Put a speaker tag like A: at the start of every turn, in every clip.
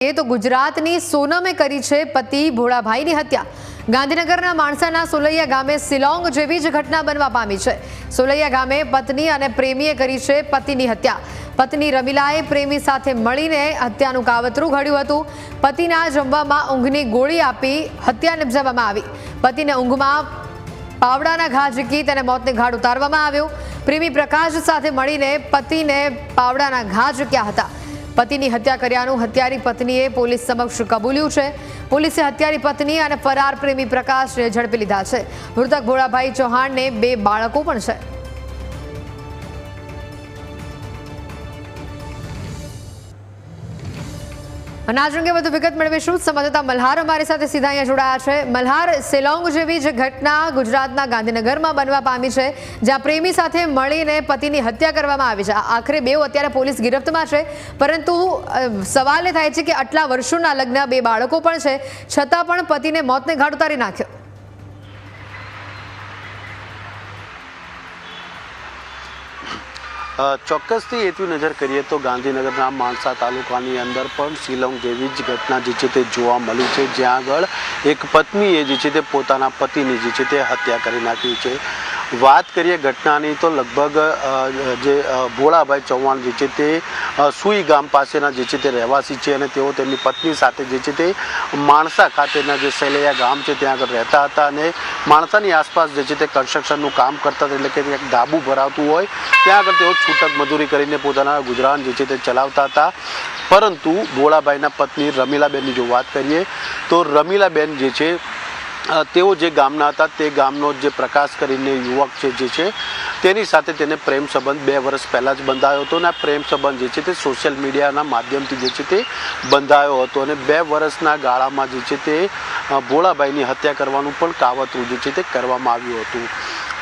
A: એ તો ગુજરાતની સોનમે કરી છે પતિ ભોળાભાઈની હત્યા. ગાંધીનગરના માણસાના સોલૈયા ગામે શિલોંગ જેવી જ ઘટના બનવા પામી છે. સોલૈયા ગામે પત્ની અને પ્રેમીએ કરી છે પતિની હત્યા. પત્ની રમીલાએ પ્રેમી સાથે મળીને હત્યાનું કાવતરું ઘડ્યું હતું. પતિના જમવામાં ઊંઘની ગોળી આપી હત્યા નિપજાવવામાં આવી. પતિને ઊંઘમાં પાવડાના ઘા ઝીકી તેને મોતને ઘાટ ઉતારવામાં આવ્યો. પ્રેમી પ્રકાશ સાથે મળીને પતિને પાવડાના ઘા ઝૂક્યા હતા. પતિની હત્યા કર્યાનું હત્યારી પત્નીએ પોલીસ સમક્ષ કબૂલ્યું છે. પોલીસે હત્યારી પત્ની અને ફરાર પ્રેમી પ્રકાશને ઝડપી લીધા છે. મૃતક ભોળાભાઈ ચૌહાણને બે બાળકો પણ છે. અને આજ અંગે વધુ વિગત મેળવીશું સંવાદદાતા મલ્હાર અમારી સાથે સીધા અહીંયા જોડાયા છે. મલ્હાર, સેલોંગ જેવી જે ઘટના ગુજરાતના ગાંધીનગરમાં બનવા પામી છે, જ્યાં પ્રેમી સાથે મળીને પતિની હત્યા કરવામાં આવી છે. આખરે બેઉ અત્યારે પોલીસ ગિરફ્તમાં છે, પરંતુ સવાલ એ થાય છે કે આટલા વર્ષોના લગ્ન બે બાળકો પણ છે, છતાં પણ પતિને મોતને ઘાટ ઉતારી નાખ્યો.
B: ચોક્કસથી એટલી નજર કરીએ તો ગાંધીનગરના માણસા તાલુકાની અંદર પણ શિલોંગ જેવી જ ઘટના જે છે તે જોવા મળી છે. જ્યાં આગળ એક પત્નીએ જે છે તે પોતાના પતિની જે છે તે હત્યા કરી નાખી છે. વાત કરીએ ઘટનાની તો લગભગ જે ભોળાભાઈ ચૌહાણ જે છે તે સુઈ ગામ પાસેના જે છે તે રહેવાસી છે અને તેઓ તેમની પત્ની સાથે જે છે તે માણસા ખાતેના જે સેલૈયા ગામ છે ત્યાં આગળ રહેતા હતા અને માણસાની આસપાસ જે છે તે કન્સ્ટ્રક્શનનું કામ કરતા એટલે કે એક ડાબુ ભરાવતું હોય, ત્યાં આગળ તેઓ છૂટક મજૂરી કરીને પોતાના ગુજરાન જે છે તે ચલાવતા હતા. પરંતુ ભોળાભાઈના પત્ની રમીલાબેનની જો વાત કરીએ, તો રમીલાબેન જે છે તેઓ જે ગામના હતા, તે ગામનો જે પ્રકાશ કરીને યુવક છે, જે છે, તેની સાથે તેને પ્રેમ સંબંધ બે વર્ષ પહેલાં જ બંધાયો હતો અને આ પ્રેમ સંબંધ જે છે તે સોશિયલ મીડિયાના માધ્યમથી જે છે તે બંધાયો હતો અને બે વર્ષના ગાળામાં જે છે તે ભોળાભાઈની હત્યા કરવાનું પણ કાવતરું જે છે તે કરવામાં આવ્યું હતું.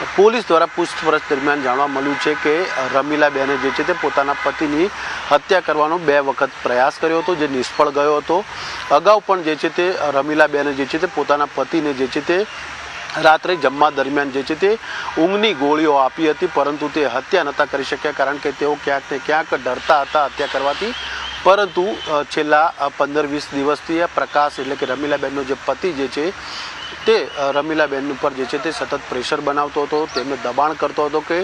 B: પોલીસ દ્વારા પૂછપરછ દરમિયાન જાણવા મળ્યું છે કે રમીલાબેને જે છે તે પોતાના પતિની હત્યા કરવાનો બે વખત પ્રયાસ કર્યો હતો, જે નિષ્ફળ ગયો હતો. અગાઉ પણ જે છે તે રમીલાબેને જે છે તે પોતાના પતિને જે છે તે રાત્રે જમવા દરમિયાન જે છે તે ઊંઘની ગોળીઓ આપી હતી, પરંતુ તે હત્યા નહોતા કરી શક્યા, કારણ કે તેઓ ક્યાંક ને ક્યાંક ડરતા હતા, હત્યા કરવાથી પરંતુ છેલ્લા પંદર વીસ દિવસથી આ પ્રકાશ એટલે કે રમીલાબેનનો જે પતિ જે છે, તે રમીલાબેન ઉપર જે છે તે સતત પ્રેશર બનાવતો હતો તેમને દબાણ કરતો હતો કે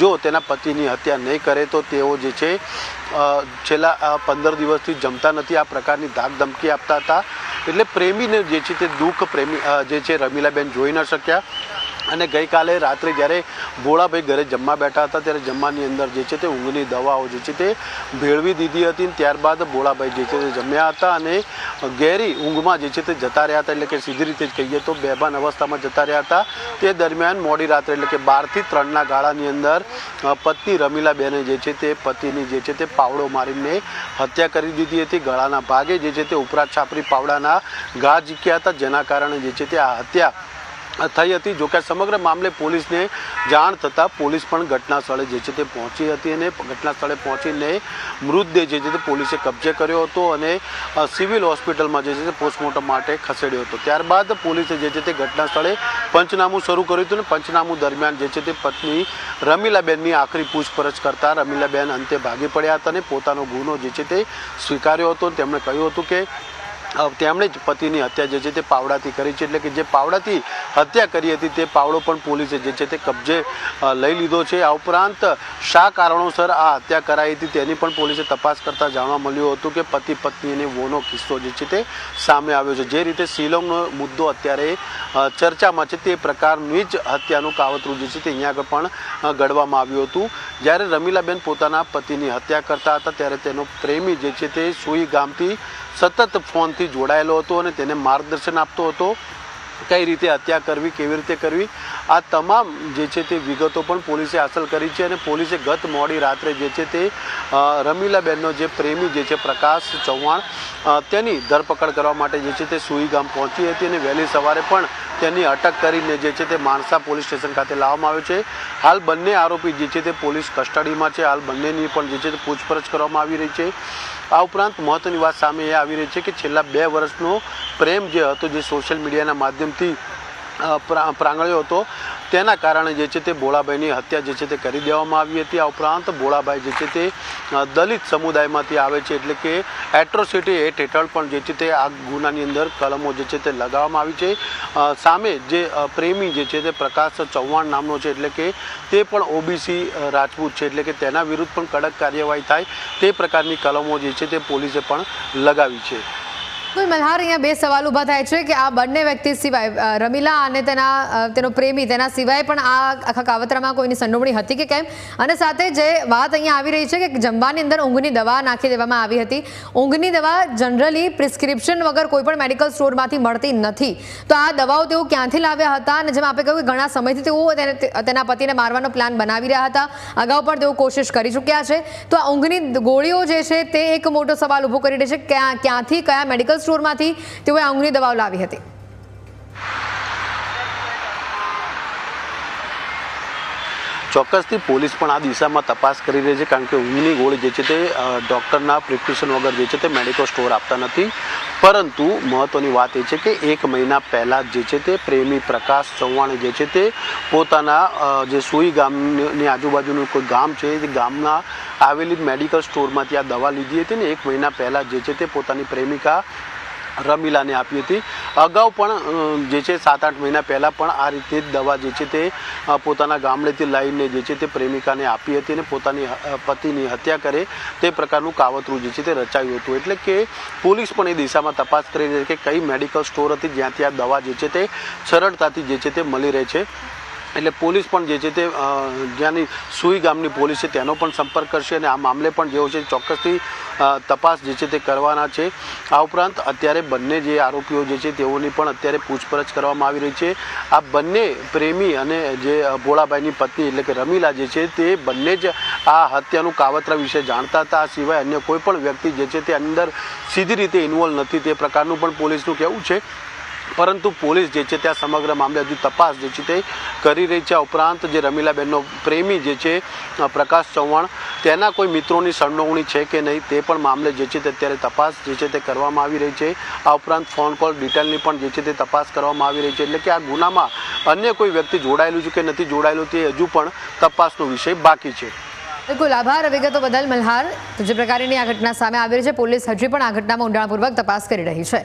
B: જો તેના પતિની હત્યા નહીં કરે તો તેઓ જે છે છેલ્લા પંદર દિવસથી જમતા નથી, આ પ્રકારની ધાક ધમકી આપતા હતા. એટલે પ્રેમીને જે છે તે દુઃખ પ્રેમી જે છે રમીલાબેન જોઈ ન શક્યા. અને ગઈકાલે રાત્રે જ્યારે ભોળાભાઈ ઘરે જમવા બેઠા હતા, ત્યારે જમવાની અંદર જે છે તે ઊંઘની દવાઓ જે છે તે ભેળવી દીધી હતી ત્યારબાદ ભોળાભાઈ જે છે તે જમ્યા હતા અને ઘેરી ઊંઘમાં જે છે તે જતા રહ્યા હતા, એટલે કે સીધી રીતે જ કહીએ તો બેભાન અવસ્થામાં જતા રહ્યા હતા. તે દરમિયાન મોડી રાત્રે એટલે કે બારથી ત્રણના ગાળાની અંદર પત્ની રમીલાબેને જે છે તે પતિની જે છે તે પાવડો મારીને હત્યા કરી દીધી હતી. ગળાના ભાગે જે છે તે ઉપરાત છાપરી પાવડાના ઘા ઝીક્યા હતા, જેના કારણે જે છે તે આ હત્યા થઈ હતી. જોકે સમગ્ર મામલે પોલીસને જાણ થતાં પોલીસ પણ ઘટના સ્થળે જે છે તે પહોંચી હતી અને ઘટના સ્થળે પહોંચીને મૃતદેહ જે છે તે પોલીસે કબજે કર્યો હતો અને સિવિલ હોસ્પિટલમાં જે છે તે પોસ્ટમોર્ટમ માટે ખસેડ્યો હતો. ત્યારબાદ પોલીસે જે છે તે ઘટના સ્થળે પંચનામું શરૂ કર્યું હતું અને પંચનામું દરમિયાન જે છે તે પત્ની રમીલાબેનની આખરી પૂછપરછ કરતા રમીલાબેન અંતે ભાગી પડ્યા હતા અને પોતાનો ગુનો જે છે તે સ્વીકાર્યો હતો. તેમણે કહ્યું હતું કે તેમણે જ પતિની હત્યા જે છે તે પાવડાથી કરી છે. એટલે કે જે પાવડાથી હત્યા કરી હતી તે પાવડો પણ પોલીસે જે છે તે કબજે લઈ લીધો છે. આ ઉપરાંત શા કારણોસર આ હત્યા કરાઈ હતી તેની પણ પોલીસે તપાસ કરતાં જાણવા મળ્યું હતું કે પતિ પત્ની અને વોનો કિસ્સો જે છે તે સામે આવ્યો છે. જે રીતે શિલોંગનો મુદ્દો અત્યારે ચર્ચામાં છે તે પ્રકારની જ હત્યાનું કાવતરું જે છે તે અહીંયા આગળ પણ ઘડવામાં આવ્યું હતું. જ્યારે રમીલાબેન પોતાના પતિની હત્યા કરતા હતા, ત્યારે તેનો પ્રેમી જે છે તે સુઈ ગામથી સતત ફોનથી જોડાયેલો હતો અને તેને માર્ગદર્શન આપતો હતો કઈ રીતે હત્યા કરવી, કેવી રીતે કરવી. આ તમામ જે છે તે વિગતો પણ પોલીસે હાંસલ કરી છે અને પોલીસે ગત મોડી રાત્રે જે છે તે રમીલાબેનનો જે પ્રેમી જે છે પ્રકાશ ચૌહાણ તેની ધરપકડ કરવા માટે જે છે તે સુઈ ગામ પહોંચી હતી અને વહેલી સવારે પણ તેની અટક કરીને જે છે તે માણસા પોલીસ સ્ટેશન ખાતે લાવવામાં આવ્યો છે. હાલ બંને આરોપી જે છે તે પોલીસ કસ્ટડીમાં છે. હાલ બંનેની પણ જે છે તે પૂછપરછ કરવામાં આવી રહી છે. આ ઉપરાંત મહત્વની વાત સામે એ આવી રહી છે કે છેલ્લા બે વર્ષનો પ્રેમ જે હતો, જે સોશિયલ મીડિયાના માધ્યમથી પ્રાંગણ્યો હતો. તેના કારણે જે છે તે ભોળાભાઈની હત્યા જે છે તે કરી દેવામાં આવી હતી. આ ઉપરાંત ભોળાભાઈ જે છે તે દલિત સમુદાયમાંથી આવે છે એટલે કે એટ્રોસિટી એટ હેઠળ પણ જે છે તે આ ગુનાની અંદર કલમો જે છે તે લગાવવામાં આવી છે. સામે જે પ્રેમી જે છે તે પ્રકાશ ચૌહાણ નામનો છે એટલે કે તે પણ ઓબીસી રાજપૂત છે એટલે કે તેના વિરુદ્ધ પણ કડક કાર્યવાહી થાય તે પ્રકારની કલમો જે છે તે પોલીસે પણ લગાવી છે.
A: કોઈ મલ્હાર અહીંયા બે સવાલ ઊભા થાય છે કે આ બંને વ્યક્તિ સિવાય રમીલા અને તેના તેનો પ્રેમી, તેના સિવાય પણ આ આખા કાવતરામાં કોઈની સંડોવણી હતી કે કેમ? અને સાથે જે વાત અહીંયા આવી રહી છે કે જમવાની અંદર ઊંઘની દવા નાખી દેવામાં આવી હતી. ઊંઘની દવા જનરલી પ્રિસ્ક્રિપ્શન વગર કોઈ પણ મેડિકલ સ્ટોરમાંથી મળતી નથી. તો આ દવાઓ તેઓ ક્યાંથી લાવ્યા હતા? અને જેમ આપણે કહ્યું કે ઘણા સમયથી તેઓ તેના પતિને મારવાનો પ્લાન બનાવી રહ્યા હતા. અગાઉ પણ તેઓ કોશિશ કરી ચૂક્યા છે. તો આ ઊંઘની ગોળીઓ જે છે તે એક મોટો સવાલ ઊભો કરી રહી છે. ક્યાં, ક્યાંથી કયા મેડિકલ સ્ટોરમાંથી તેઓએ આ દવાઓ લાવી હતી.
B: ચોક્કસથી પોલીસ પણ આ દિશામાં તપાસ કરી રહી છે, કારણ કે ઊંઘની ગોળી જે છે તે ડૉક્ટરના પ્રિસ્ક્રિપ્શન વગર જે છે તે મેડિકલ સ્ટોર આપતા નથી. પરંતુ મહત્ત્વની વાત એ છે કે એક મહિના પહેલાં જે છે તે પ્રેમી પ્રકાશ ચૌહાણ જે છે તે પોતાના જે સુઈ ગામની આજુબાજુનું કોઈ ગામ છે, તે ગામના આવેલી મેડિકલ સ્ટોરમાંથી આ દવા લીધી હતી ને એક મહિના પહેલાં જે છે તે પોતાની પ્રેમિકા રમીલાને આપી હતી. અગાઉ પણ જે છે સાત આઠ મહિના પહેલાં પણ આ રીતે જ દવા જે છે તે પોતાના ગામડેથી લાવીને જે છે તે પ્રેમિકાને આપી હતી અને પોતાની પતિની હત્યા કરે તે પ્રકારનું કાવતરું જે છે તે રચાયું હતું. એટલે કે પોલીસ પણ એ દિશામાં તપાસ કરી રહી છે કે કઈ મેડિકલ સ્ટોર હતી જ્યાંથી આ દવા જે છે તે સરળતાથી જે છે તે મળી રહે છે. એટલે પોલીસ પણ જે છે તે જ્યાંની સુઈ ગામની પોલીસ છે તેનો પણ સંપર્ક કરશે અને આ મામલે પણ જેવો છે ચોક્કસથી તપાસ જે છે તે કરવાના છે. આ ઉપરાંત અત્યારે બંને જે આરોપીઓ જે છે તેઓની પણ અત્યારે પૂછપરછ કરવામાં આવી રહી છે. આ બંને પ્રેમી અને જે ભોળાભાઈની પત્ની એટલે કે રમીલા જે છે તે બંને જ આ હત્યાનું કાવતરા વિશે જાણતા હતા. આ સિવાય અન્ય કોઈ પણ વ્યક્તિ જે છે તે અંદર સીધી રીતે ઇન્વોલ્વ નથી. તે પ્રકારનું પણ પોલીસનું કહેવું છે. પરંતુ પોલીસ જે છે ત્યાં સમગ્ર મામલે હજુ તપાસ જે છે તે કરી રહી છે. આ ઉપરાંત જે રમીલાબેનનો પ્રેમી જે છે પ્રકાશ ચૌહાણ, તેના કોઈ મિત્રોની સંડોવણી છે કે નહીં તે પણ મામલે જે છે તે અત્યારે તપાસ જે છે તે કરવામાં આવી રહી છે. આ ઉપરાંત ફોન કોલ ડિટેલની પણ જે છે તે તપાસ કરવામાં આવી રહી છે. એટલે કે આ ગુનામાં અન્ય કોઈ વ્યક્તિ જોડાયેલું છે કે નથી જોડાયેલું તે હજુ પણ તપાસનો વિષય બાકી છે.
A: બિલકુલ, આભાર વિગતો બદલ, મલ્હાર. જે પ્રકારની આ ઘટના સામે આવી રહી છે, પોલીસ હજી પણ આ ઘટનામાં ઊંડાણપૂર્વક તપાસ કરી રહી છે.